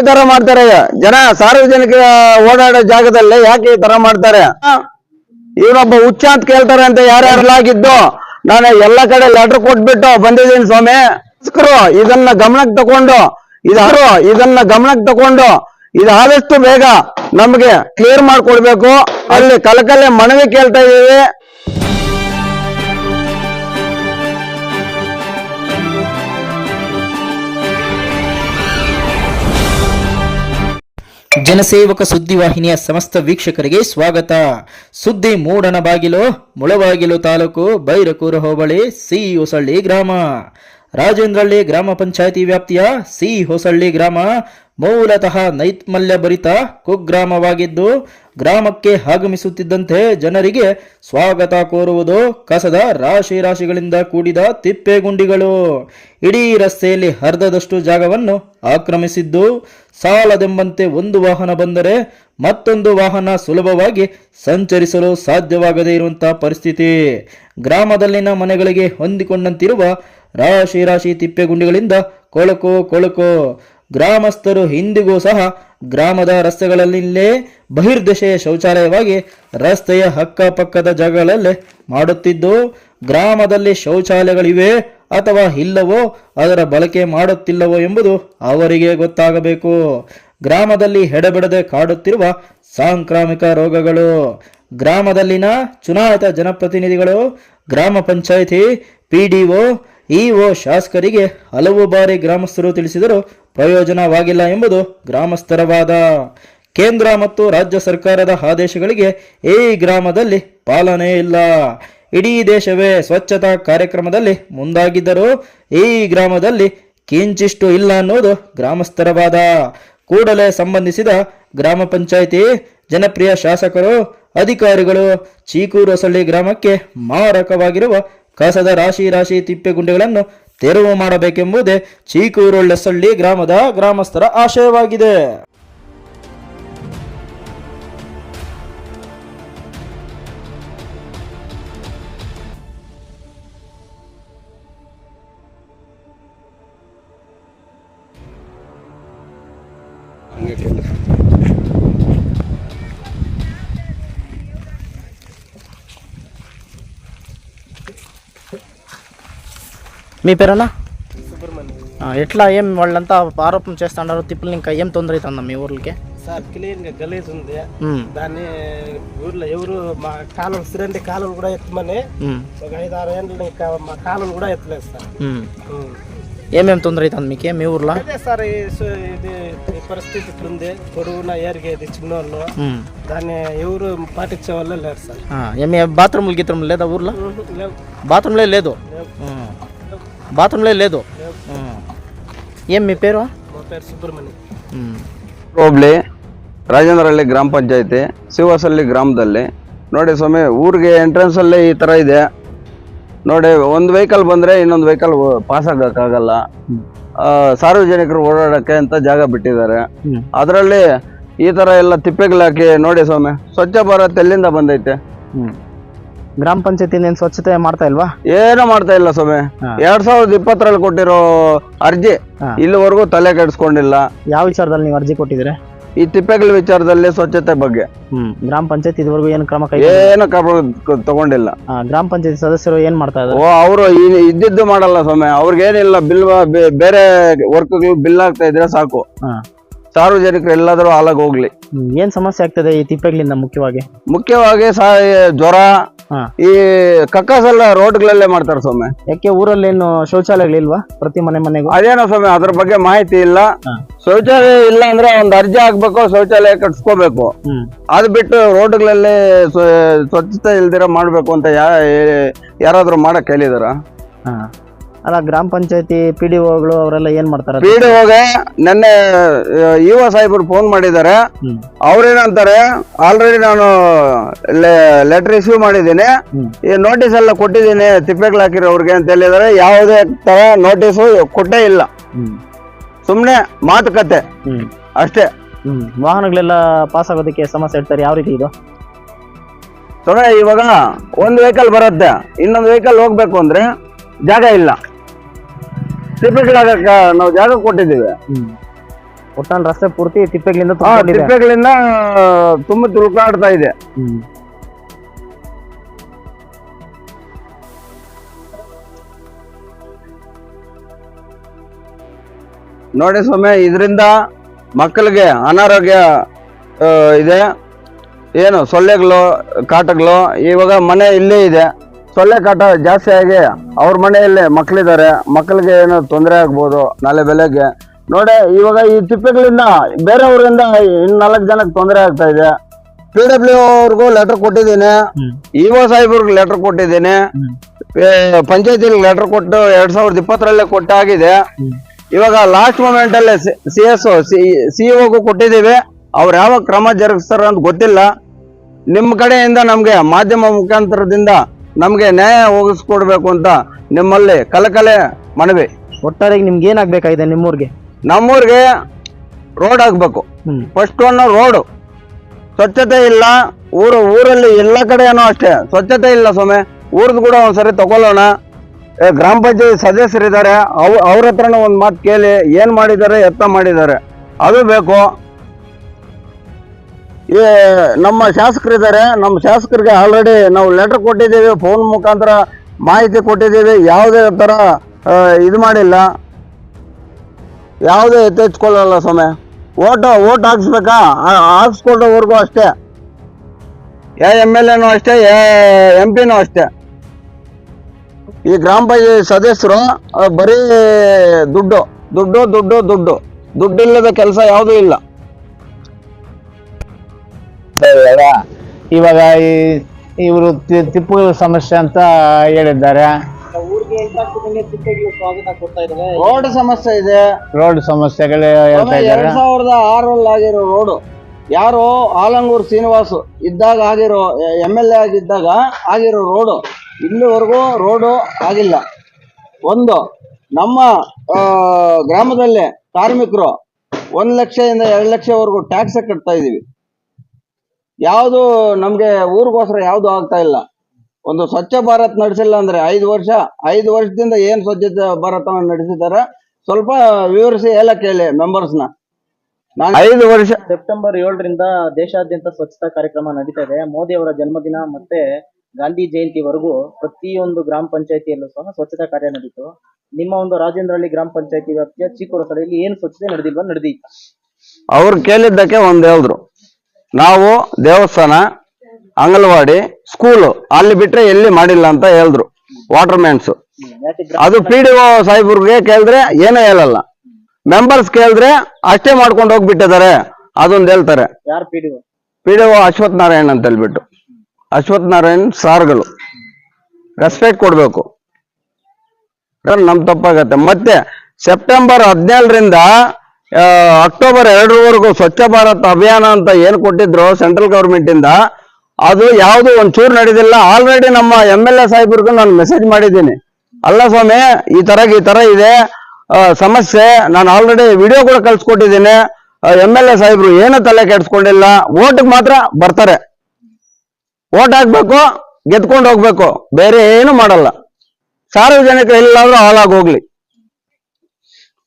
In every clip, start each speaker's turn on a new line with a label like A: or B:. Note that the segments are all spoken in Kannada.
A: ಈ ತರ ಮಾಡ್ತಾರೆ. ಜನ ಸಾರ್ವಜನಿಕ ಓಡಾಡೋ ಜಾಗದಲ್ಲಿ ಯಾಕೆ ಈ ತರ ಮಾಡ್ತಾರೆ? ಇವನೊಬ್ಬ ಹುಚ್ಚ ಅಂತ ಕೇಳ್ತಾರೆ ಅಂತ ಯಾರ್ಯಾರಲಾಗಿದ್ದು ನಾನು ಎಲ್ಲ ಕಡೆ ಲೆಟರ್ ಕೊಟ್ಬಿಟ್ಟು ಬಂದಿದ್ದೀನಿ ಸ್ವಾಮಿ. ಇದನ್ನ ಗಮನಕ್ಕೆ ತಕೊಂಡು ಇದಾರು ಇದನ್ನ ಗಮನಕ್ಕೆ ತಕೊಂಡು ಇದಾದಷ್ಟು ಬೇಗ ನಮ್ಗೆ ಕ್ಲಿಯರ್ ಮಾಡ್ಕೊಡ್ಬೇಕು. ಅಲ್ಲಿ ಕಲಕಲೆ ಮನವಿ ಕೇಳ್ತಾ ಇದೀವಿ
B: ಜನಸೇವಕ ಸುದ್ದಿವಾಹಿನಿಯ ಸಮಸ್ತ ವೀಕ್ಷಕರಿಗೆ ಸ್ವಾಗತ. ಸುದ್ದಿ ಮೂಡನ ಬಾಗಿಲು, ಮುಳಬಾಗಿಲು ತಾಲೂಕು, ಬೈರಕೂರು ಹೋಬಳಿ ಸಿ ಹೊಸಳ್ಳಿ ಗ್ರಾಮ. ರಾಜೇಂದ್ರಹಳ್ಳಿ ಗ್ರಾಮ ಪಂಚಾಯಿತಿ ವ್ಯಾಪ್ತಿಯ ಸಿ ಹೊಸಳ್ಳಿ ಗ್ರಾಮ ಮೂಲತಃ ನೈತ್ಮಲ್ಯ ಭರಿತ ಕುಗ್ರಾಮವಾಗಿದ್ದು, ಗ್ರಾಮಕ್ಕೆ ಆಗಮಿಸುತ್ತಿದ್ದಂತೆ ಜನರಿಗೆ ಸ್ವಾಗತ ಕೋರುವುದು ಕಸದ ರಾಶಿ ರಾಶಿಗಳಿಂದ ಕೂಡಿದ ತಿಪ್ಪೆಗುಂಡಿಗಳು. ಇಡೀ ರಸ್ತೆಯಲ್ಲಿ ಅರ್ಧದಷ್ಟು ಜಾಗವನ್ನು ಆಕ್ರಮಿಸಿದ್ದು, ಸಾಲದೆಂಬಂತೆ ಒಂದು ವಾಹನ ಬಂದರೆ ಮತ್ತೊಂದು ವಾಹನ ಸುಲಭವಾಗಿ ಸಂಚರಿಸಲು ಸಾಧ್ಯವಾಗದೇ ಇರುವಂತಹ ಪರಿಸ್ಥಿತಿ. ಗ್ರಾಮದಲ್ಲಿನ ಮನೆಗಳಿಗೆ ಹೊಂದಿಕೊಂಡಂತಿರುವ ರಾಶಿ ರಾಶಿ ತಿಪ್ಪೆಗುಂಡಿಗಳಿಂದ ಕೊಳಕು ಕೊಳಕು. ಗ್ರಾಮಸ್ಥರು ಇಂದಿಗೂ ಸಹ ಗ್ರಾಮದ ರಸ್ತೆಗಳಲ್ಲಿಲ್ಲೇ ಬಹಿರ್ದೆಸೆಯ ಶೌಚಾಲಯವಾಗಿ ರಸ್ತೆಯ ಅಕ್ಕಪಕ್ಕದ ಜಾಗಗಳಲ್ಲೇ ಮಾಡುತ್ತಿದ್ದು, ಗ್ರಾಮದಲ್ಲಿ ಶೌಚಾಲಯಗಳಿವೆ ಅಥವಾ ಇಲ್ಲವೋ ಅದರ ಬಳಕೆ ಮಾಡುತ್ತಿಲ್ಲವೋ ಎಂಬುದು ಅವರಿಗೆ ಗೊತ್ತಾಗಬೇಕು. ಗ್ರಾಮದಲ್ಲಿ ಎಡೆಬಿಡದೆ ಕಾಡುತ್ತಿರುವ ಸಾಂಕ್ರಾಮಿಕ ರೋಗಗಳು. ಗ್ರಾಮದಲ್ಲಿನ ಚುನಾಯಿತ ಜನಪ್ರತಿನಿಧಿಗಳು, ಗ್ರಾಮ ಪಂಚಾಯಿತಿ ಪಿಡಿಒ ಇಒ ಶಾಸಕರಿಗೆ ಹಲವು ಬಾರಿ ಗ್ರಾಮಸ್ಥರು ತಿಳಿಸಿದರೂ ಪ್ರಯೋಜನವಾಗಿಲ್ಲ ಎಂಬುದು ಗ್ರಾಮಸ್ಥರ ವಾದ ಕೇಂದ್ರ ಮತ್ತು ರಾಜ್ಯ ಸರ್ಕಾರದ ಆದೇಶಗಳಿಗೆ ಈ ಗ್ರಾಮದಲ್ಲಿ ಪಾಲನೆ ಇಲ್ಲ. ಇಡೀ ದೇಶವೇ ಸ್ವಚ್ಛತಾ ಕಾರ್ಯಕ್ರಮದಲ್ಲಿ ಮುಂದಾಗಿದ್ದರೂ ಈ ಗ್ರಾಮದಲ್ಲಿ ಕಿಂಚಿಷ್ಟು ಇಲ್ಲ ಅನ್ನೋದು ಗ್ರಾಮಸ್ಥರ ವಾದ ಕೂಡಲೇ ಸಂಬಂಧಿಸಿದ ಗ್ರಾಮ ಪಂಚಾಯಿತಿ, ಜನಪ್ರಿಯ ಶಾಸಕರು, ಅಧಿಕಾರಿಗಳು ಚೀಕೂರು ಹೊಸಳ್ಳಿ ಗ್ರಾಮಕ್ಕೆ ಮಾರಕವಾಗಿರುವ ಕಸದ ರಾಶಿ ರಾಶಿ ತಿಪ್ಪೆಗುಂಡಿಗಳನ್ನು ತೆರವು ಮಾಡಬೇಕೆಂಬುದೇ ಚೀಕೂರೊಳ್ಳೆಸಳ್ಳಿ ಗ್ರಾಮದ ಗ್ರಾಮಸ್ಥರ ಆಶಯವಾಗಿದೆ.
C: మీ పేరన్నా? ఎట్లా ఏం వాళ్ళంతా ఆరోపణ చేస్తున్నారు తిప్పులు ఇంకా ఏం తొందర అవుతుందా మీ ఊర్లకి?
D: సార్ క్లీన్గా గలీజ్ ఉంది దాన్ని ఊర్లో ఎవరు మా కాలువలు సిరండి కాలువలు కూడా ఎత్తమని ఒక ఐదు ఆరు ఏళ్ళు ఇంకా మా కాలువలు కూడా ఎత్తలేదు సార్.
C: ఉమ్.
D: ఉం.
C: ఏమేం తొందర అవుతుంది మీకు మీ ఊర్లో?
D: అదే సార్ ఇది పరిస్థితి ఇట్లుంది. పొడవున ఏరిగేది చిన్నోళ్ళు.
C: ఉమ్.
D: దాన్ని ఎవరు పాటించే వాళ్ళే లేరు సార్.
C: ఏమి బాత్రూమ్లు గీత్రూమ్లు లేదా ఊర్లో? బాత్రూమ్లే లేదు?
D: లేవు,
C: ఉమ్. బాత్రూమ్లే లేదు
D: లేవు.
C: ఉమ్. ఏం మీ పేరు
D: మా పేరు సుబ్రహ్మణ్యం
C: ఉమ్.
A: ಹೋಬ್ಳಿ ರಾಜೇಂದ್ರಹಳ್ಳಿ ಗ್ರಾಮ ಪಂಚಾಯತಿ ಶಿವಸಳ್ಳಿ ಗ್ರಾಮದಲ್ಲಿ ನೋಡಿ ಸ್ವಾಮಿ ಊರಿಗೆ ಎಂಟ್ರೆನ್ಸ್ ಅಲ್ಲೇ ಈ ತರ ಇದೆ ನೋಡಿ ಒಂದು ವೆಹಿಕಲ್ ಬಂದ್ರೆ ಇನ್ನೊಂದು ವೆಹಿಕಲ್ ಪಾಸ್ ಆಗಕ್ಕಾಗಲ್ಲ ಆ, ಸಾರ್ವಜನಿಕರು ಓಡಾಡಕ್ಕೆ ಅಂತ ಜಾಗ ಬಿಟ್ಟಿದ್ದಾರೆ
C: ಹ್ಮ್.
A: ಅದರಲ್ಲಿ ಈ ತರ ಎಲ್ಲ ತಿಪ್ಪೆಗಳಾಕಿ ನೋಡಿ ಸ್ವಾಮಿ ಸ್ವಚ್ಛ ಭಾರತ್ ಎಲ್ಲಿಂದ ಬಂದೈತೆ
C: ಹ್ಮ್. ಗ್ರಾಮ ಪಂಚಾಯತಿಯಿಂದ ಏನ್ ಸ್ವಚ್ಛತೆ ಮಾಡ್ತಾ ಇಲ್ವಾ?
A: ಏನು ಮಾಡ್ತಾ ಇಲ್ಲ ಸ್ವಾಮಿ.
C: ಹಾ.
A: ಎರಡ್ ಸಾವಿರದ ಇಪ್ಪತ್ತರಲ್ಲಿ ಕೊಟ್ಟಿರೋ ಅರ್ಜಿ
C: ಹಾ.
A: ಇಲ್ಲಿವರೆಗೂ ತಲೆ ಕೆಡಿಸ್ಕೊಂಡಿಲ್ಲ.
C: ಯಾವ ವಿಚಾರದಲ್ಲಿ ನೀವು ಅರ್ಜಿ ಕೊಟ್ಟಿದ್ರೆ
A: ಈ ತಿಪ್ಪೆಗಳ ವಿಚಾರದಲ್ಲಿ ಸ್ವಚ್ಛತೆ ಬಗ್ಗೆ.
C: ಹ್ಮ್. ಗ್ರಾಮ ಪಂಚಾಯತ್ ಇದುವರೆಗೂ ಏನು ಕ್ರಮ ಕೈ
A: ಏನು ಕ್ರಮ ತಗೊಂಡಿಲ್ಲ.
C: ಆ, ಗ್ರಾಮ ಪಂಚಾಯತ್ ಸದಸ್ಯರು ಏನ್ ಮಾಡ್ತಾ
A: ಓ
C: ಇದ್ದಾರೆ
A: ಅವರು ಇದ್ದಿದ್ದು ಮಾಡಲ್ಲ ಸ್ವಾಮಿ. ಅವ್ರಿಗೇನಿಲ್ಲ ಬಿಲ್ ಬೇರೆ ವರ್ಕ್ಗಳು ಬಿಲ್ ಆಗ್ತಾ ಇದ್ರೆ ಸಾಕು.
C: ಹಾ.
A: ಸಾರ್ವಜನಿಕರು ಎಲ್ಲಾದರೂ ಹಾಲಾಗಿ ಹೋಗ್ಲಿ.
C: ಹ್ಮ್. ಏನ್ ಸಮಸ್ಯೆ ಆಗ್ತದೆ ಈ ತಿಪ್ಪೆಗಳಿಂದ ಮುಖ್ಯವಾಗಿ?
A: ಮುಖ್ಯವಾಗಿ ಸಾ ಜ್ವರ
C: ಹಾ.
A: ಈ ಕಕ್ಕಸ್ ಎಲ್ಲ ರೋಡ್ಗಳಲ್ಲೇ ಮಾಡ್ತಾರೆ ಸ್ವಾಮಿ.
C: ಯಾಕೆ ಊರಲ್ಲಿ ಏನು ಶೌಚಾಲಯಗಳಿಲ್ವಾ ಪ್ರತಿ ಮನೆ ಮನೆಗೂ?
A: ಅದೇನೋ ಸ್ವಾಮಿ ಅದ್ರ ಬಗ್ಗೆ ಮಾಹಿತಿ ಇಲ್ಲ.
C: ಹಾ.
A: ಶೌಚಾಲಯ ಇಲ್ಲ ಅಂದ್ರೆ ಒಂದ್ ಅರ್ಜಿ ಹಾಕ್ಬೇಕು ಶೌಚಾಲಯ ಕಟ್ಸ್ಕೋಬೇಕು.
C: ಹ್ಮ್.
A: ಅದ್ ಬಿಟ್ಟು ರೋಡ್ಗಳಲ್ಲಿ ಸ್ವ- ಸ್ವಚ್ಛತೆ ಇಲ್ದಿರ ಮಾಡ್ಬೇಕು ಅಂತ ಯಾ ಯಾರಾದ್ರೂ ಮಾಡಕ್ ಹೇಳಿದಾರ?
C: ಹಾ. ಅಲ್ಲ ಗ್ರಾಮ ಪಂಚಾಯತಿ ಪಿ ಡಿ ಒಗಳು ಅವರೆಲ್ಲ ಏನ್ ಮಾಡ್ತಾರೆ?
A: ಪಿ ಡಿ ಒಗೆ ನೆನ್ನೆ ಯುವ ಸಾಹೇಬರು ಫೋನ್ ಮಾಡಿದ್ದಾರೆ. ಅವ್ರೇನಂತಾರೆ ಆಲ್ರೆಡಿ ನಾನು ಲೆಟರ್ ಇಶ್ಯೂ ಮಾಡಿದ್ದೀನಿ. ಈ ನೋಟಿಸ್ ಎಲ್ಲ ಕೊಟ್ಟಿದ್ದೀನಿ ತಿಪ್ಪೆಗಳು ಅವ್ರಿಗೆ ಅಂತ ಹೇಳಿದಾರೆ ಯಾವುದೇ ತರ ನೋಟಿಸ್ ಕೊಟ್ಟೇ ಇಲ್ಲ.
C: ಸುಮ್ಮನೆ
A: ಸುಮ್ನೆ ಮಾತುಕತೆ. ಅಷ್ಟೇ.
C: ವಾಹನಗಳೆಲ್ಲ ಪಾಸ್ ಆಗೋದಕ್ಕೆ ಸಮಸ್ಯೆ ಇರ್ತಾರೆ. ಯಾವ ರೀತಿ ಇದು?
A: ತೊಂದರೆ ಇವಾಗ ಒಂದು ವೆಹಿಕಲ್ ಬರುತ್ತೆ. ಇನ್ನೊಂದು ವೆಹಿಕಲ್ ಹೋಗ್ಬೇಕು ಅಂದ್ರೆ ಜಾಗ ಇಲ್ಲ. ತಿಪ್ಪೆಗಳಾಗಕ್ಕ ನಾವು ಜಾಗ ಕೊಟ್ಟಿದ್ದೀವಿ.
C: ಒಟ್ನಲ್ಲಿ ರಸ್ತೆ ಪೂರ್ತಿ ತಿಪ್ಪೆಗಳಿಂದ
A: ಆ
C: ತುಂಬಿಕೊಂಡಿದೆ.
A: ತಿಪ್ಪೆಗಳಿಂದ ತುಂಬಾ ತುಳುಕಾಡ್ತಾ ಇದೆ.
C: ಹ್ಮ್.
A: ನೋಡಿ ಸ್ವಾಮಿ ಇದರಿಂದ ಮಕ್ಕಳಿಗೆ ಅನಾರೋಗ್ಯ ಆ, ಇದೆ. ಏನು ಸೊಳ್ಳೆಗಳು ಕಾಟಗಳು ಇವಾಗ ಮನೆ ಇಲ್ಲೇ ಇದೆ. ಸೊಳ್ಳೆ ಕಾಟ ಜಾಸ್ತಿ ಆಗಿ ಅವ್ರ ಮನೆಯಲ್ಲಿ ಮಕ್ಕಳಿದ್ದಾರೆ ಮಕ್ಕಳಿಗೆ ಏನೋ ತೊಂದರೆ ಆಗ್ಬೋದು ನಾಳೆ ಬೆಲೆಗೆ ನೋಡಿ ಇವಾಗ ಈ ತಿಪ್ಪೆಗಳಿಂದ ಬೇರೆಯವರಿಂದ ಇನ್ ನಾಲ್ಕು ಜನಕ್ಕೆ ತೊಂದರೆ ಆಗ್ತಾ ಇದೆ. ಪಿ ಡಬ್ಲ್ಯೂ ಅವ್ರಿಗೂ ಲೆಟರ್ ಕೊಟ್ಟಿದ್ದೀನಿ.
C: ಇ
A: ಇಒ ಸಾಹೇಬ್ರಿಗೆ ಲೆಟರ್ ಕೊಟ್ಟಿದ್ದೀನಿ.
C: ಪಂಚಾಯಿತಿ
A: ಪಂಚಾಯತಿಲಿ ಲೆಟರ್ ಕೊಟ್ಟು ಎರಡ್ ಸಾವಿರದ ಇಪ್ಪತ್ತರಲ್ಲೇ ಕೊಟ್ಟಾಗಿದೆ. ಇವಾಗ ಲಾಸ್ಟ್ ಮೂಮೆಂಟ್ ಅಲ್ಲಿ ಸಿ ಎಸ್ ಸಿಇಒಗೂ ಕೊಟ್ಟಿದ್ದೀವಿ. ಅವ್ರು ಯಾವ ಕ್ರಮ ಜರುಗಿಸ್ತಾರ ಅಂತ ಗೊತ್ತಿಲ್ಲ. ನಿಮ್ಮ ಕಡೆಯಿಂದ ನಮಗೆ ಮಾಧ್ಯಮ ಮುಖಾಂತರದಿಂದ ನಮ್ಗೆ ನ್ಯಾಯ ಒದಗಿಸ್ಕೊಡ್ಬೇಕು ಅಂತ ನಿಮ್ಮಲ್ಲಿ ಕಲಕಲೆ ಮನವಿ.
C: ಒಟ್ಟಾರೆ ನಿಮ್ಗೆ ಏನಾಗ್ಬೇಕಾಗಿದೆ ನಿಮ್ಮೂರಿಗೆ?
A: ನಮ್ಮೂರಿಗೆ ರೋಡ್ ಆಗಬೇಕು.
C: ಹ್ಮ್.
A: ಫಸ್ಟ್ ಒನ್ ರೋಡು ಸ್ವಚ್ಛತೆ ಇಲ್ಲ ಊರು ಊರಲ್ಲಿ ಎಲ್ಲ ಕಡೆಯೂ ಅಷ್ಟೇ. ಸ್ವಚ್ಛತೆ ಇಲ್ಲ ಸ್ವಾಮಿ. ಊರ್ದು ಕೂಡ ಒಂದ್ಸರಿ ತಗೊಳ್ಳೋಣ. ಏ, ಗ್ರಾಮ ಪಂಚಾಯತ್ ಸದಸ್ಯರಿದ್ದಾರೆ. ಅವ್ ಅವ್ರ ಹತ್ರನೂ ಒಂದು ಮಾತು ಕೇಳಿ ಏನು ಮಾಡಿದ್ದಾರೆ ಎತ್ತ ಮಾಡಿದ್ದಾರೆ. ಅದು ಬೇಕು. ಈ ನಮ್ಮ ಶಾಸಕರಿದ್ದಾರೆ. ನಮ್ಮ ಶಾಸಕರಿಗೆ ಆಲ್ರೆಡಿ ನಾವು ಲೆಟರ್ ಕೊಟ್ಟಿದ್ದೀವಿ. ಫೋನ್ ಮುಖಾಂತರ ಮಾಹಿತಿ ಕೊಟ್ಟಿದ್ದೀವಿ. ಯಾವುದೇ ಥರ ಇದು ಮಾಡಿಲ್ಲ. ಯಾವುದೇ ಎತ್ತೆಚ್ಕೊಳ್ಳಲ್ಲ ಸ್ವಾಮಿ. Vote vote ಹಾಕ್ಸ್ಬೇಕಾ? ಹಾಕ್ಸ್ಕೊಂಡವರೆಗೂ ಅಷ್ಟೇ. ಯಾ ಎಂ ಎಲ್ ಎನೂ ಅಷ್ಟೇ ಯಾ ಎಂ ಪಿನೂ ಅಷ್ಟೇ. ಈ ಗ್ರಾಮ ಪಂಚಾಯತ್ ಸದಸ್ಯರು ಬರೀ ದುಡ್ಡು ದುಡ್ಡು ದುಡ್ಡು ದುಡ್ಡು. ದುಡ್ಡಿಲ್ಲದ ಕೆಲಸ ಯಾವುದೂ ಇಲ್ಲ.
E: ಇವಾಗ ಈ ಇವರು ತಿಪ್ಪು ಸಮಸ್ಯೆ ಅಂತ ಹೇಳಿದ್ದಾರೆ.
A: ರೋಡ್ ಸಮಸ್ಯೆ ಇದೆ.
E: ರೋಡ್ ಸಮಸ್ಯೆಗಳು ಹೇಳ್ತಾ ಇದ್ದಾರೆ.
A: ಎರಡ್ ಸಾವಿರದ ಆರಲ್ಲಿ ಆಗಿರೋ ರೋಡು ಯಾರು ಆಲಂಗೂರ್ ಶ್ರೀನಿವಾಸ್ ಇದ್ದಾಗ ಆಗಿರೋ ಎಂ ಎಲ್ ಎ ಆಗಿದ್ದಾಗ ಆಗಿರೋ ರೋಡು ಇಲ್ಲಿವರೆಗೂ ರೋಡು ಆಗಿಲ್ಲ. ಒಂದು ನಮ್ಮ ಗ್ರಾಮದಲ್ಲಿ ಕಾರ್ಮಿಕರು ಒಂದ್ ಲಕ್ಷದಿಂದ ಎರಡು ಲಕ್ಷವರೆಗೂ ಟ್ಯಾಕ್ಸ್ ಕಟ್ತಾ ಇದೀವಿ ಯಾವುದು ನಮ್ಗೆ ಊರಿಗೋಸ್ಕರ ಯಾವುದು ಆಗ್ತಾ ಇಲ್ಲ. ಒಂದು ಸ್ವಚ್ಛ ಭಾರತ್ ನಡೆಸಿಲ್ಲ ಅಂದ್ರೆ ಐದು ವರ್ಷ ಐದು ವರ್ಷದಿಂದ ಏನ್ ಸ್ವಚ್ಛತೆ ಭಾರತವನ್ನು ನಡೆಸಿದಾರ ಸ್ವಲ್ಪ ವಿವರಿಸಿ ಎಲ್ಲ ಕೇಳಿ ಮೆಂಬರ್ಸ್ನ ನಾನು ಐದು ವರ್ಷ
C: ಸೆಪ್ಟೆಂಬರ್ ಏಳರಿಂದ ದೇಶಾದ್ಯಂತ ಸ್ವಚ್ಛತಾ ಕಾರ್ಯಕ್ರಮ ನಡೀತಾ ಇದೆ. ಮೋದಿ ಅವರ ಜನ್ಮದಿನ ಮತ್ತೆ ಗಾಂಧಿ ಜಯಂತಿವರೆಗೂ ಪ್ರತಿಯೊಂದು ಗ್ರಾಮ ಪಂಚಾಯತಿಯಲ್ಲೂ ಸಹ ಸ್ವಚ್ಛತಾ ಕಾರ್ಯ ನಡೀತು. ನಿಮ್ಮ ಒಂದು ರಾಜೇಂದ್ರಹಳ್ಳಿ ಗ್ರಾಮ ಪಂಚಾಯತಿ ವ್ಯಾಪ್ತಿಯ ಚೀಕೋರಸಳೆಯಲ್ಲಿ ಏನು ಸ್ವಚ್ಛತೆ ನಡೆದಿಲ್ವಾ ನಡೆದಿತ್ತು?
A: ಅವ್ರು ಕೇಳಿದ್ದಕ್ಕೆ ಒಂದ್ ಹೇಳಿದ್ರು. ನಾವು ದೇವಸ್ಥಾನ ಅಂಗನವಾಡಿ ಸ್ಕೂಲು ಅಲ್ಲಿ ಬಿಟ್ರೆ ಎಲ್ಲಿ ಮಾಡಿಲ್ಲ ಅಂತ ಹೇಳಿದ್ರು ವಾಟರ್ ಮ್ಯಾನ್ಸ್ ಅದು ಪಿ ಡಿ ಒ ಸಾಹೇಬ್ರಿಗೆ ಕೇಳಿದ್ರೆ ಏನೂ ಹೇಳಲ್ಲ. ಮೆಂಬರ್ಸ್ ಕೇಳಿದ್ರೆ ಅಷ್ಟೇ ಮಾಡ್ಕೊಂಡು ಹೋಗ್ಬಿಟ್ಟಿದ್ದಾರೆ. ಅದೊಂದು ಹೇಳ್ತಾರೆ.
C: P D
A: O D O Ashwath Narayan ಅಂತ ಹೇಳ್ಬಿಟ್ಟು. ಅಶ್ವಥ್ ನಾರಾಯಣ್ ಸಾರ್ಗಳು. ರೆಸ್ಪೆಕ್ಟ್ ಕೊಡ್ಬೇಕು. ನಮ್ ತಪ್ಪಾಗತ್ತೆ. ಮತ್ತೆ ಸೆಪ್ಟೆಂಬರ್ ಹದಿನೇಳರಿಂದ ಅಕ್ಟೋಬರ್ ಎರಡರವರೆಗೂ ಸ್ವಚ್ಛ ಭಾರತ್ ಅಭಿಯಾನ ಅಂತ ಏನು ಕೊಟ್ಟಿದ್ರು ಸೆಂಟ್ರಲ್ ಗೌರ್ಮೆಂಟ್ ಇಂದ, ಅದು ಯಾವುದು ಒಂಚೂರು ನಡೆದಿಲ್ಲ. ಆಲ್ರೆಡಿ ನಮ್ಮ ಎಂ ಎಲ್ ಎ ಸಾಹೇಬ್ರಿಗೂ ನಾನು ಮೆಸೇಜ್ ಮಾಡಿದ್ದೀನಿ. ಅಲ್ಲ ಸ್ವಾಮಿ, ಈ ತರ ಈ ತರ ಇದೆ. ಸಮಸ್ಯೆ, ನಾನು ಆಲ್ರೆಡಿ ವಿಡಿಯೋ ಕೂಡ ಕಳ್ಸಿಕೊಟ್ಟಿದ್ದೀನಿ. ಎಂ ಎಲ್ ಎ ಸಾಹೇಬ್ರು ಏನು ತಲೆ ಕೆಡ್ಸ್ಕೊಂಡಿಲ್ಲ. ಓಟ್ಗೆ ಮಾತ್ರ ಬರ್ತಾರೆ. ಓಟ್ ಹಾಕ್ಬೇಕು, ಗೆದ್ಕೊಂಡು ಹೋಗ್ಬೇಕು. ಬೇರೆ ಏನು ಮಾಡಲ್ಲ. ಸಾರ್ವಜನಿಕರು ಎಲ್ಲಾದ್ರೂ ಹಾಳಾಗಿ ಹೋಗ್ಲಿ.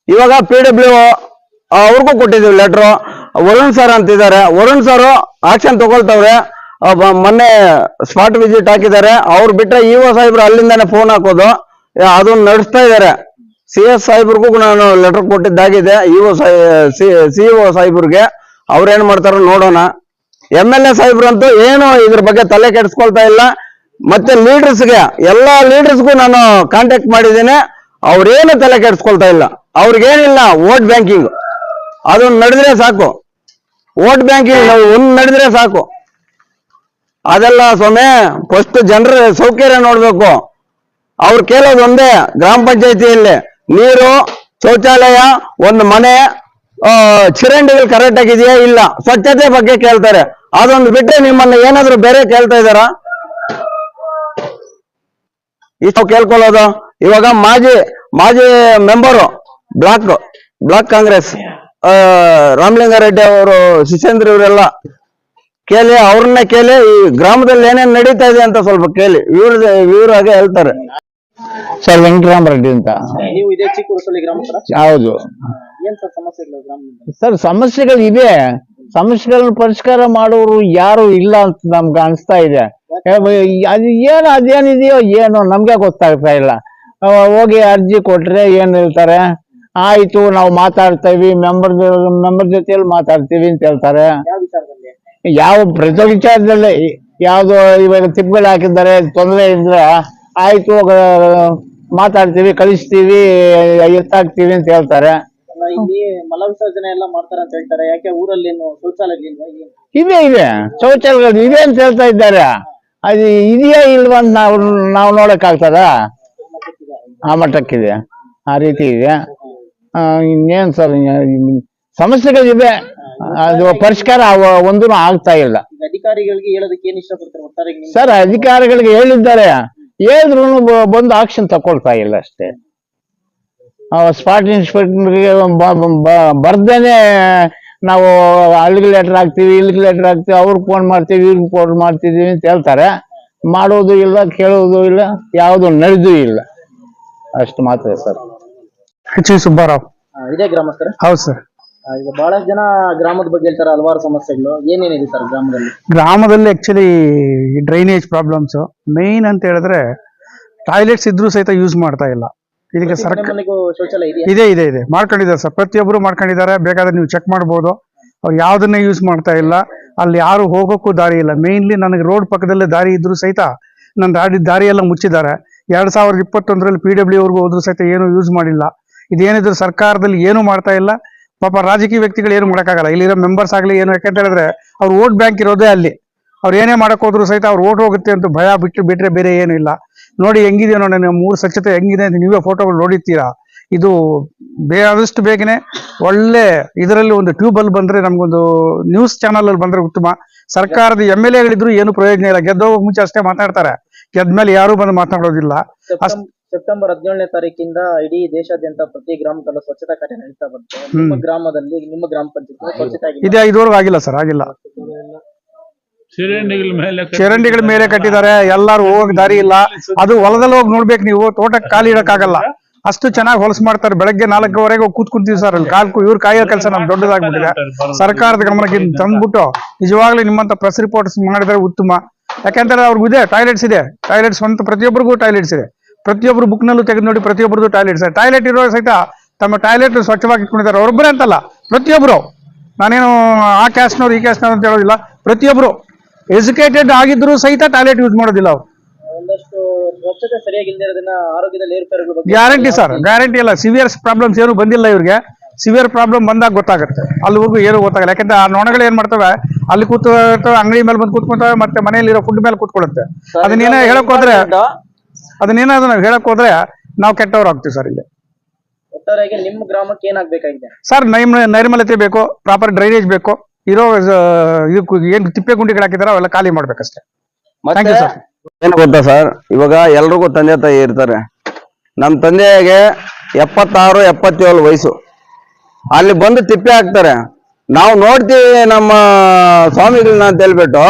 A: ಇವಾಗ ಪಿ ಡಬ್ಲ್ಯೂ ಅವ್ರಿಗೂ ಕೊಟ್ಟಿದ್ದೀವಿ ಲೆಟ್ರು ವರುಣ್ ಸರ್ ಅಂತಿದ್ದಾರೆ. ವರುಣ್ ಸರ್ ಆಕ್ಷನ್ ತಗೊಳ್ತವ್ರೆ. ಮೊನ್ನೆ ಸ್ಪಾಟ್ ವಿಸಿಟ್ ಹಾಕಿದ್ದಾರೆ. ಅವ್ರು ಬಿಟ್ರೆ ಇ ಒ ಸಾಹೇಬ್ರು ಅಲ್ಲಿಂದಾನೆ ಫೋನ್ ಹಾಕೋದು. ಅದನ್ನ ನಡೆಸ್ತಾ ಇದ್ದಾರೆ. ಸಿ ಎಸ್ ಸಾಹೇಬ್ರಿಗೂ ನಾನು ಲೆಟರ್ ಕೊಟ್ಟಿದ್ದಾಗಿದೆ. ಇ ಒ ಸಿ ಒ ಸಾಹೇಬ್ರಿಗೆ. ಅವ್ರೇನ್ ಮಾಡ್ತಾರೋ ನೋಡೋಣ. ಎಂ ಎಲ್ ಎ ಸಾಹೇಬ್ರಂತೂ ಏನು ಇದ್ರ ಬಗ್ಗೆ ತಲೆ ಕೆಡಿಸ್ಕೊಳ್ತಾ ಇಲ್ಲ. ಮತ್ತೆ ಲೀಡರ್ಸ್ಗೆ ಎಲ್ಲಾ ಲೀಡರ್ಸ್ಗೂ ನಾನು ಕಾಂಟ್ಯಾಕ್ಟ್ ಮಾಡಿದ್ದೀನಿ. ಅವ್ರೇನು ತಲೆ ಕೆಡಿಸ್ಕೊಳ್ತಾ ಇಲ್ಲ. ಅವ್ರಿಗೇನಿಲ್ಲ ವೋಟ್ ಬ್ಯಾಂಕಿಂಗ್ ಅದು ನಡೆದ್ರೆ ಸಾಕು. ವೋಟ್ ಬ್ಯಾಂಕಿಂಗ್ ಒಂದ್ ನಡೆದ್ರೆ ಸಾಕು. ಅದೆಲ್ಲ ಸ್ವಾಮಿ ಫಸ್ಟ್ ಜನರ ಸೌಕರ್ಯ ನೋಡ್ಬೇಕು. ಅವ್ರು ಕೇಳೋದು ಒಂದೇ ಗ್ರಾಮ ಪಂಚಾಯತಿಯಲ್ಲಿ ನೀರು ಶೌಚಾಲಯ ಒಂದು ಮನೆ ಚಿರಂಡಿಗಳು ಕರೆಕ್ಟ್ ಆಗಿದೆಯಾ ಇಲ್ಲ? ಸ್ವಚ್ಛತೆ ಬಗ್ಗೆ ಕೇಳ್ತಾರೆ. ಅದೊಂದು ಬಿಟ್ಟರೆ ನಿಮ್ಮನ್ನ ಏನಾದ್ರು ಬೇರೆ ಕೇಳ್ತಾ ಇದ್ದಾರಾ? ಇಷ್ಟು ಕೇಳ್ಕೊಳ್ಳೋದು. ಇವಾಗ ಮಾಜಿ ಮಾಜಿ member block block Congress. Ramalingareddy ಅವರು ಶಿಶೇಂದ್ರ ಇವರೆಲ್ಲ ಕೇಳಿ ಅವ್ರನ್ನ ಕೇಳಿ ಈ ಗ್ರಾಮದಲ್ಲಿ ಏನೇನ್ ನಡೀತಾ ಇದೆ ಅಂತ ಸ್ವಲ್ಪ ಕೇಳಿ. ಇವ್ರ ಇವ್ರಾಗೆ ಹೇಳ್ತಾರೆ.
E: ಸರ್ ವೆಂಕಟರಾಮ ರೆಡ್ಡಿ ಅಂತ.
C: ನೀವು ಇದೇ ಚಿಕ್ಕೂರಸಳ್ಳಿ ಗ್ರಾಮಸ್ಥರ
E: ಹೌದು.
C: ಏನ್ ಸರ್ ಸಮಸ್ಯೆಗಳು ಇದೆ
E: ಸರ್ ಸಮಸ್ಯೆಗಳು ಇವೆ. ಸಮಸ್ಯೆಗಳನ್ನ ಪರಿಷ್ಕಾರ ಮಾಡೋರು ಯಾರು ಇಲ್ಲ ಅಂತ ನಮ್ಗೆ ಅನಿಸ್ತಾ ಇದೆ. ಅದು ಏನು ಅದೇನಿದೆಯೋ ಏನು ನಮ್ಗೆ ಗೊತ್ತಾಗ್ತಾ ಇಲ್ಲ. ಹೋಗಿ ಅರ್ಜಿ ಕೊಟ್ರೆ ಏನ್ ಹೇಳ್ತಾರೆ? ಆಯ್ತು ನಾವು ಮಾತಾಡ್ತೇವಿ ಮೆಂಬರ್ ಮೆಂಬರ್ ಜೊತೆಯಲ್ಲಿ ಮಾತಾಡ್ತೀವಿ ಅಂತ ಹೇಳ್ತಾರೆ.
C: ಯಾವ
E: ಪ್ರತಿ ವಿಚಾರದಲ್ಲಿ ಯಾವ್ದು ಇವಾಗ ತಿಪ್ಪಗಳು ಹಾಕಿದ್ದಾರೆ ತೊಂದರೆ ಇದ್ರೆ ಆಯ್ತು ಮಾತಾಡ್ತೀವಿ ಕಳಿಸ್ತೀವಿ ಎತ್ತಾಕ್ತೀವಿ ಅಂತ ಹೇಳ್ತಾರೆ.
C: ಇದೆ ಇದೆ ಮಲ ವಿಸರ್ಜನೆ ಎಲ್ಲ ಮಾಡ್ತಾರೆ ಅಂತ ಹೇಳ್ತಾರೆ. ಯಾಕೆ ಊರಲ್ಲಿ
E: ಇವೆ ಇವೆ ಶೌಚಾಲಯಗಳು ಇವೆ ಅಂತ ಹೇಳ್ತಾ ಇದ್ದಾರೆ. ಅದು ಇದೆಯಾ ಇಲ್ವಾ ಅಂತ ನಾವು ನಾವು ನೋಡಕ್ ಆಗ್ತದ ಆ ಮಟ್ಟಕ್ಕಿದೆ ಆ ರೀತಿ ಇದೆ. ಇನ್ನೇನ್ ಸರ್ ಸಮಸ್ಯೆಗಳಿವೆ ಅದು ಪರಿಷ್ಕಾರ ಒಂದು ಆಗ್ತಾ ಇಲ್ಲ.
C: ಅಧಿಕಾರಿಗಳಿಗೆ ಹೇಳೋದಕ್ಕೆ ಏನ್ ಇಷ್ಟಪಡ್ತಾರೆ? ಒಟ್ಟಾರೆ
E: ಸರ್ ಅಧಿಕಾರಿಗಳಿಗೆ ಹೇಳಿದ್ದಾರೆ. ಹೇಳಿದ್ರು ಬಂದು ಆಕ್ಷನ್ ತಕೊಳ್ತಾ ಇಲ್ಲ ಅಷ್ಟೇ. ಸ್ಪಾಟ್ ಇನ್ಸ್ಪೆಕ್ಟರ್ಗೆ ಬರ್ದೇನೆ ನಾವು ಅಲ್ಲಿಗೆ ಲೆಟರ್ ಹಾಕ್ತೀವಿ ಇಲ್ಲಿಗೆ ಲೆಟರ್ ಹಾಕ್ತೀವಿ ಅವ್ರಿಗೆ ಫೋನ್ ಮಾಡ್ತೀವಿ ಇವ್ರಿಗೆ ಫೋನ್ ಮಾಡ್ತಿದೀವಿ ಅಂತ ಹೇಳ್ತಾರೆ. ಮಾಡೋದು ಇಲ್ಲ ಕೇಳೋದು ಇಲ್ಲ ಯಾವುದು ನಡೆದು ಇಲ್ಲ. ಅಷ್ಟು ಮಾತ್ರ ಸರ್.
F: H V Subbarao.
C: ಇದೇ ಗ್ರಾಮಸ್ಥರ?
F: ಹೌದು ಸರ್.
C: ಈಗ ಬಹಳಷ್ಟು ಜನ ಗ್ರಾಮದ ಬಗ್ಗೆ ಹೇಳ್ತಾರೆ ಹಲವಾರು ಸಮಸ್ಯೆಗಳು. ಏನೇನಿದೆ ಸರ್ ಗ್ರಾಮದಲ್ಲಿ?
F: ಗ್ರಾಮದಲ್ಲಿ ಆಕ್ಚುಲಿ ಡ್ರೈನೇಜ್ ಪ್ರಾಬ್ಲಮ್ಸ್ ಮೇನ್ ಅಂತ ಹೇಳಿದ್ರೆ ಟಾಯ್ಲೆಟ್ಸ್ ಇದ್ರೂ ಸಹಿತ ಯೂಸ್ ಮಾಡ್ತಾ ಇಲ್ಲ. ಇದಕ್ಕೆ ಸರ್ಕಾರ
C: ಶೌಚಾಲಯ ಇದೆಯಾ?
F: ಇದೆ ಇದೆ ಇದೆ. ಮಾಡ್ಕೊಂಡಿದ್ದಾರೆ ಸರ್. ಪ್ರತಿಯೊಬ್ಬರು ಮಾಡ್ಕೊಂಡಿದ್ದಾರೆ. ಬೇಕಾದ್ರೆ ನೀವು ಚೆಕ್ ಮಾಡ್ಬೋದು. ಅವ್ರು ಯಾವ್ದನ್ನೇ ಯೂಸ್ ಮಾಡ್ತಾ ಇಲ್ಲ. ಅಲ್ಲಿ ಯಾರು ಹೋಗೋಕ್ಕೂ ದಾರಿ ಇಲ್ಲ. ಮೇನ್ಲಿ ನನಗೆ ರೋಡ್ ಪಕ್ಕದಲ್ಲೇ ದಾರಿ ಇದ್ರೂ ಸಹಿತ ನನ್ನ ದಾರಿ ದಾರಿ ಎಲ್ಲ ಮುಚ್ಚಿದ್ದಾರೆ. ಎರಡ್ ಸಾವಿರದ ಇಪ್ಪತ್ತೊಂದರಲ್ಲಿ ಪಿ ಡಬ್ಲ್ಯೂ ಅವ್ರಿಗೂ ಹೋದ್ರು ಸಹಿತ ಏನು ಯೂಸ್ ಮಾಡಿಲ್ಲ. ಇದೇನಿದ್ರು ಸರ್ಕಾರದಲ್ಲಿ ಏನು ಮಾಡ್ತಾ ಇಲ್ಲ? ಪಾಪ ರಾಜಕೀಯ ವ್ಯಕ್ತಿಗಳು ಏನು ಮಾಡೋಕ್ಕಾಗಲ್ಲ. ಇಲ್ಲಿರೋ ಮೆಂಬರ್ಸ್ ಆಗಲಿ ಏನು ಯಾಕಂತ ಹೇಳಿದ್ರೆ ಅವ್ರು ವೋಟ್ ಬ್ಯಾಂಕ್ ಇರೋದೇ ಅಲ್ಲಿ. ಅವ್ರು ಏನೇ ಮಾಡಕ್ ಹೋದ್ರು ಸಹಿತ ಅವ್ರು ಓಟ್ ಹೋಗುತ್ತೆ ಅಂತ ಭಯ ಬಿಟ್ಟು ಬಿಟ್ರೆ ಬೇರೆ ಏನು ಇಲ್ಲ. ನೋಡಿ ಹೆಂಗಿದೆ ನೋಡಿ ನಮ್ಮ ಮೂರು ಸ್ವಚ್ಛತೆ ಹೆಂಗಿದೆ ಅಂತ ನೀವೇ ಫೋಟೋಗಳು ನೋಡಿರ್ತೀರಾ? ಇದು ಆದಷ್ಟು ಬೇಗನೆ ಒಳ್ಳೆ ಇದರಲ್ಲಿ ಒಂದು ಟ್ಯೂಬಲ್ ಬಂದ್ರೆ ನಮ್ಗೊಂದು ನ್ಯೂಸ್ ಚಾನಲ್ ಅಲ್ಲಿ ಬಂದ್ರೆ ಉತ್ತಮ. ಸರ್ಕಾರದ ಎಂ ಎಲ್ ಎಗಳಿದ್ರು ಏನು ಪ್ರಯೋಜನ ಇಲ್ಲ. ಗೆದ್ದೋಗ ಮುಂಚೆ ಅಷ್ಟೇ ಮಾತಾಡ್ತಾರೆ. ಗೆದ್ಮೇಲೆ ಯಾರು ಬಂದು ಮಾತಾಡೋದಿಲ್ಲ.
C: ಸೆಪ್ಟೆಂಬರ್ ಸೆಪ್ಟೆಂಬರ್ ಹದಿನೇಳನೇ ತಾರೀಕಿಂದ ಇಡೀ ದೇಶಾದ್ಯಂತ ಪ್ರತಿ ಗ್ರಾಮದಲ್ಲೂ ಸ್ವಚ್ಛತಾ ಕಾರ್ಯ ನಡೀತಾ ಬಂತು ನಿಮ್ಮ ಗ್ರಾಮದಲ್ಲಿ ನಿಮ್ಮ ಗ್ರಾಮ ಪಂಚಾಯತ್ ಸ್ವಚ್ಛತೆ ಆಗಿದೆ
F: ಇದೆ ಇದುವರೆಗೂ ಆಗಿಲ್ಲ ಸರ್ ಆಗಿಲ್ಲ.
G: ಚರಂಡಿಗಳ ಮೇಲೆ
F: ಚರಂಡಿಗಳ ಮೇಲೆ ಕಟ್ಟಿದ್ದಾರೆ ಎಲ್ಲಾರು ಹೋಗಕ್ ದಾರಿ ಇಲ್ಲ. ಅದು ಹೊಲದಲ್ಲಿ ಹೋಗಿ ನೋಡ್ಬೇಕು ನೀವು ತೋಟಕ್ಕೆ ಕಾಲು ಇಡಕ್ಕಾಗಲ್ಲ. ಅಷ್ಟು ಚೆನ್ನಾಗಿ ಹೊಲಸು ಮಾಡ್ತಾರೆ ಬೆಳಗ್ಗೆ ನಾಲ್ಕುವರೆಗೆ ಹೋಗಿ ಕೂತ್ಕೊಂತೀವಿ ಸರ್ ಅಲ್ಲಿ. ಕಾಲ್ ಇವ್ರು ಕಾಯೋ ಕೆಲಸ ನಮ್ ದೊಡ್ಡದಾಗ್ಬಿಟ್ಟಿದೆ. ಸರ್ಕಾರದ ಗಮನಕ್ಕೆ ತಂದ್ಬಿಟ್ಟು ನಿಜವಾಗ್ಲೂ ನಿಮ್ಮಂತ ಪ್ರೆಸ್ ರಿಪೋರ್ಟ್ಸ್ ಮಾಡಿದ್ರೆ ಉತ್ತಮ. ಯಾಕಂದ್ರೆ ಅವ್ರಿಗೂ ಇದೆ ಟಾಯ್ಲೆಟ್ಸ್ ಇದೆ. ಟಾಯ್ಲೆಟ್ಸ್ ಸ್ವಂತ ಪ್ರತಿಯೊಬ್ಬರಿಗೂ ಟಾಯ್ಲೆಟ್ಸ್ ಇದೆ. ಪ್ರತಿಯೊಬ್ಬರು ಬುಕ್ ನಲ್ಲೂ ತೆಗೆದು ನೋಡಿ ಪ್ರತಿಯೊಬ್ಬರದು ಟಾಯ್ಲೆಟ್ಸ್ ಟಾಯ್ಲೆಟ್ ಇರೋ ಸಹಿತ ತಮ್ಮ ಟಾಯ್ಲೆಟ್ ಸ್ವಚ್ಛವಾಗಿ ಇಟ್ಕೊಂಡಿದ್ದಾರೆ. ಅವರೊಬ್ಬರೇ ಅಂತಲ್ಲ ಪ್ರತಿಯೊಬ್ಬರು ನಾನೇನು ಆ ಕ್ಯಾಸ್ಟ್ನವ್ರು ಈ ಕ್ಯಾಸ್ಟ್ನವ್ರು ಅಂತ ಹೇಳೋದಿಲ್ಲ. ಪ್ರತಿಯೊಬ್ಬರು ಎಜುಕೇಟೆಡ್ ಆಗಿದ್ರು ಸಹಿತ ಟಾಯ್ಲೆಟ್ ಯೂಸ್ ಮಾಡೋದಿಲ್ಲ ಅವರು. ಗ್ಯಾರಂಟಿ ಸರ್ ಗ್ಯಾರಂಟಿ ಇಲ್ಲ ಸಿವಿಯರ್ ಪ್ರಾಬ್ಲಮ್ಸ್ ಏನು ಬಂದಿಲ್ಲ ಇವ್ರಿಗೆ. ಸಿವಿಯರ್ ಪ್ರಾಬ್ಲಮ್ ಬಂದಾಗ ಗೊತ್ತಾಗುತ್ತೆ. ಅಲ್ಲಿವರೆಗೂ ಏನು ಗೊತ್ತಾಗಲ್ಲ. ಯಾಕಂದ್ರೆ ಆ ನೊಣಗಳು ಏನ್ ಮಾಡ್ತವೆ? ಅಲ್ಲಿ ಕೂತು ಅಂಗಡಿ ಮೇಲೆ ಬಂದು ಕೂತ್ಕೊಂತವೆ ಮತ್ತೆ ಮನೆಯಲ್ಲಿರೋ ಫುಡ್ ಮೇಲೆ ಕೂತ್ಕೊಳ್ಳುತ್ತೆ. ಅದನ್ನೇನೋ ಹೇಳಕ್ ಹೋದ್ರೆ ಅದನ್ನೇನಾದ್ರು ನಾವು ಹೇಳಕ್ ಹೋದ್ರೆ ನಾವು ಕೆಟ್ಟವ್ರು ಆಗ್ತೀವಿ ಸರ್ ಇಲ್ಲಿ.
C: ಒಟ್ಟಾರೆಯಾಗಿ ನಿಮ್ಮ ಗ್ರಾಮಕ್ಕೆ ಏನಾಗ್ಬೇಕಾಗಿದೆ?
F: ಸರ್ ನೈಮ್ ನೈರ್ಮಲ್ಯತೆ ಬೇಕು ಪ್ರಾಪರ್ ಡ್ರೈನೇಜ್ ಬೇಕು ಇರೋ ಇದು ಇದಕ್ಕೂ ಏನ್ ತಿಪ್ಪೆ ಗುಂಡಿಗಳು ಹಾಕಿದಾರೆ ಅವೆಲ್ಲ ಖಾಲಿ ಮಾಡ್ಬೇಕಷ್ಟೇ. ಥ್ಯಾಂಕ್ ಯು ಸರ್
A: ಏನು ಗೊತ್ತಾ ಸರ್ ಇವಾಗ ಎಲ್ರಿಗೂ ತಂದೆ ತಾಯಿ ಇರ್ತಾರೆ. ನಮ್ಮ ತಂದೆಗೆ ಎಪ್ಪತ್ತಾರು ಎಪ್ಪತ್ತೇಳು ವಯಸ್ಸು. ಅಲ್ಲಿ ಬಂದು ತಿಪ್ಪೆ ಹಾಕ್ತಾರೆ. ನಾವು ನೋಡ್ತೀವಿ ನಮ್ಮ ಸ್ವಾಮಿಗಳನ್ನ ಅಂತ ಹೇಳ್ಬಿಟ್ಟು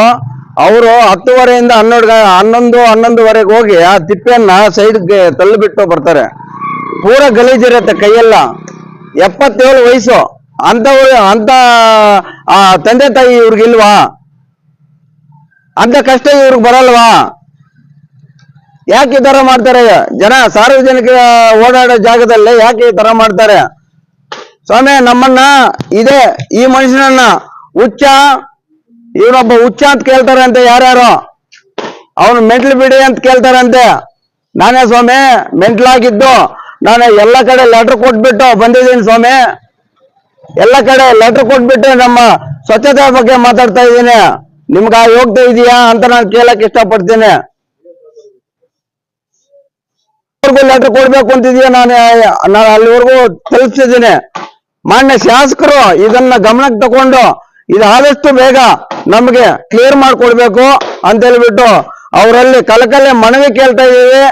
A: ಅವರು ಹತ್ತುವರೆಯಿಂದ ಹನ್ನೆರಡು ಹನ್ನೊಂದು, ಹನ್ನೊಂದುವರೆಗೆ ಹೋಗಿ ಆ ತಿಪ್ಪೆಯನ್ನ ಸೈಡ್ಗೆ ತಳ್ಳಿಬಿಟ್ಟು ಬರ್ತಾರೆ. ಪೂರ ಗಲೀಜಿರತ್ತೆ ಕೈಯೆಲ್ಲ. ಎಪ್ಪತ್ತೇಳು ವಯಸ್ಸು. ಅಂತವ್ರು ಅಂತ ಆ ತಂದೆ ತಾಯಿ ಇವ್ರಿಗಿಲ್ವಾ ಅಂತ ಕಷ್ಟ ಇವ್ರಿಗೆ ಬರಲ್ವಾ? ಯಾಕೆ ಈ ತರ ಮಾಡ್ತಾರೆ? ಜನ ಸಾರ್ವಜನಿಕ ಓಡಾಡೋ ಜಾಗದಲ್ಲಿ ಯಾಕೆ ಈ ತರ ಮಾಡ್ತಾರೆ? ಸ್ವಾಮಿ, ನಮ್ಮನ್ನ, ಇದೆ ಈ ಮನುಷ್ಯನನ್ನ ಹುಚ್ಚ ಇವನೊಬ್ಬ ಹುಚ್ಚ ಅಂತ ಕೇಳ್ತಾರಂತೆ ಯಾರ್ಯಾರು? ಅವನು ಮೆಂಟ್ಲ್ ಬಿಡಿ ಅಂತ ಕೇಳ್ತಾರಂತೆ. ನಾನೇ ಸ್ವಾಮಿ, ಮೆಂಟ್ಲಾಗಿದ್ದು ನಾನು ಎಲ್ಲ ಕಡೆ ಲೆಟರ್ ಕೊಟ್ಬಿಟ್ಟು ಬಂದಿದ್ದೀನಿ ಸ್ವಾಮಿ. ಎಲ್ಲ ಕಡೆ ಲೆಟರ್ ಕೊಟ್ಬಿಟ್ಟು ನಮ್ಮ ಸ್ವಚ್ಛತೆ ಬಗ್ಗೆ ಮಾತಾಡ್ತಾ ಇದ್ದೀನಿ. ನಿಮ್ಗೆ ಆ ಯೋಗ್ಯತೆ ಇದೆಯಾ ಅಂತ ನಾನು ಕೇಳಕ್ ಇಷ್ಟಪಡ್ತೀನಿ. ಲೆಟರ್ ಕೊಡ್ಬೇಕು ಅಂತಿದೀಯ ನಾನು ನಾನು ಅಲ್ಲಿವರೆಗೂ ತಲುಪಿಸಿದ್ದೀನಿ. ಮಾನ್ಯ ಶಾಸಕರು ಇದನ್ನ ಗಮನಕ್ಕೆ ತಗೊಂಡು ಇದು ಆದಷ್ಟು ಬೇಗ ನಮಗೆ ಕ್ಲಿಯರ್ ಮಾಡ್ಕೊಡ್ಬೇಕು ಅಂತ ಹೇಳ್ಬಿಟ್ಟು ಅವರಲ್ಲಿ ಕಲಕಲೆ ಮನವಿ ಕೇಳ್ತಾ ಇದೀವಿ